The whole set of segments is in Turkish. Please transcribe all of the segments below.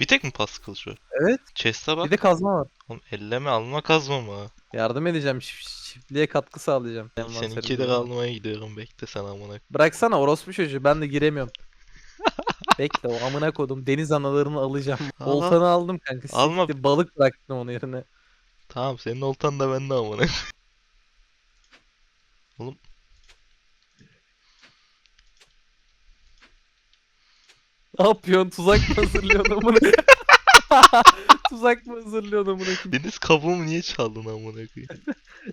Bir tek mi pas kılıç var? Evet. Chest'e bak. Bir de kazma var. Oğlum elleme alma kazma mı? Yardım edeceğim. çift- Çiftliğe katkı sağlayacağım. Seninki de almaya gidiyorum bekle sen amına. Bıraksana orospu çocuğu ben de giremiyorum. Bekle o amına kodum deniz analarını alacağım. Al, Oltanı aldım kanka. Alma. siktir, Balık bıraktım onun yerine. Tamam senin oltan da bende amına. Oğlum Ne yapıyorsun? Tuzak mı hazırlıyorsun amına? Tuzak mı hazırlıyorsun amına koyayım? deniz kabuğumu niye çaldın amına koyayım?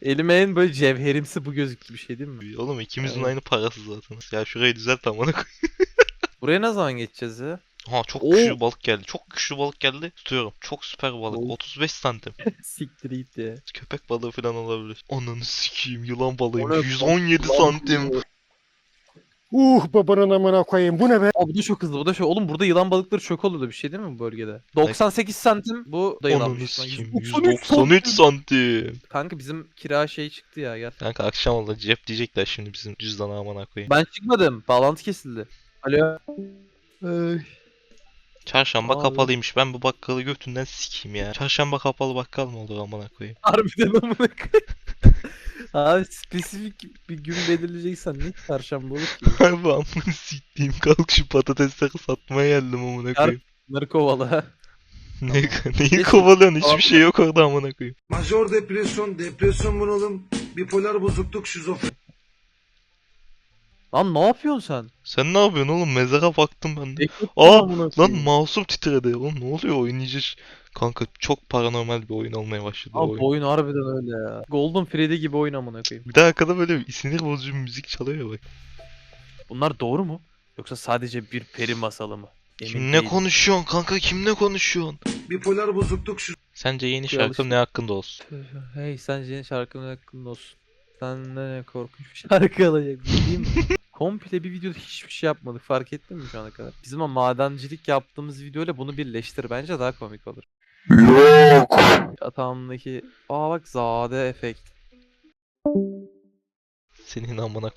Elime en böyle cevherimsi bu gözüktü bir şey değil mi? Oğlum ikimizin Evet. aynı parası zaten. Ya şurayı düzelt amına koyayım. Buraya ne zaman geçeceğiz ya? Ha çok Oo. güçlü balık geldi. Çok güçlü balık geldi. Tutuyorum. Çok süper balık. Oo. 35 santim. Siktir git ya. Köpek balığı falan olabilir. Ananı sikeyim yılan. O ne? 117 santim. Uh babanın amına koyayım bu ne be? Aa bu da çok hızlı bu da çok. Oğlum burada yılan balıkları çok oluyordu bir şey değil mi bu bölgede? 98 santim bu da yılanmış. lan. sikeyim. 193 193 santim. Kanka bizim kira şey çıktı ya gel. Kanka akşam oldu. Cep diyecekler şimdi bizim cüzdana amına koyayım. Ben çıkmadım. Bağlantı kesildi. Alo. Ay. Çarşamba Abi. kapalıymış. Ben bu bakkalı götünden sikeyim ya. Çarşamba kapalı bakkal mı olur amına koyayım? Harbiden amına koyayım. Abi spesifik bir gün belirleyeceksen ne çarşamba olur ki? Harbi amına siktiğim kalk şu patatesleri satmaya geldim amına koyayım. Bunları kovala. Ne, neyi kovalıyorsun? Hiçbir şey yok orada amına koyayım. Majör depresyon, depresyon bunalım, bipolar bozukluk, şizofreni. Lan ne yapıyorsun sen? Sen ne yapıyorsun oğlum? Mezara baktım ben de. Aa, Lan mouse'um titredi. Oğlum ne oluyor oynayacağız? Kanka çok paranormal bir oyun olmaya başladı Abi oyun. bu oyun harbiden öyle ya. Golden Freddy gibi oyun amına koyayım. Bir de arkada böyle sinir bozucu bir müzik çalıyor bak. Bunlar doğru mu? Yoksa sadece bir peri masalı mı? Emin Kimle değilim. konuşuyorsun kanka? Kimle konuşuyorsun? Bipolar bozukluk, Sence yeni şarkım ne hakkında olsun? Hey sen yeni şarkının hakkında olsun. Sen ne korkunç bir şarkı alacak bildiğim mi? Komple bir videoda hiçbir şey yapmadık fark ettin mi şu ana kadar? Bizim o madencilik yaptığımız videoyla bunu birleştir bence daha komik olur. Yok. Yatağımdaki aa bak zade efekt. Senin amına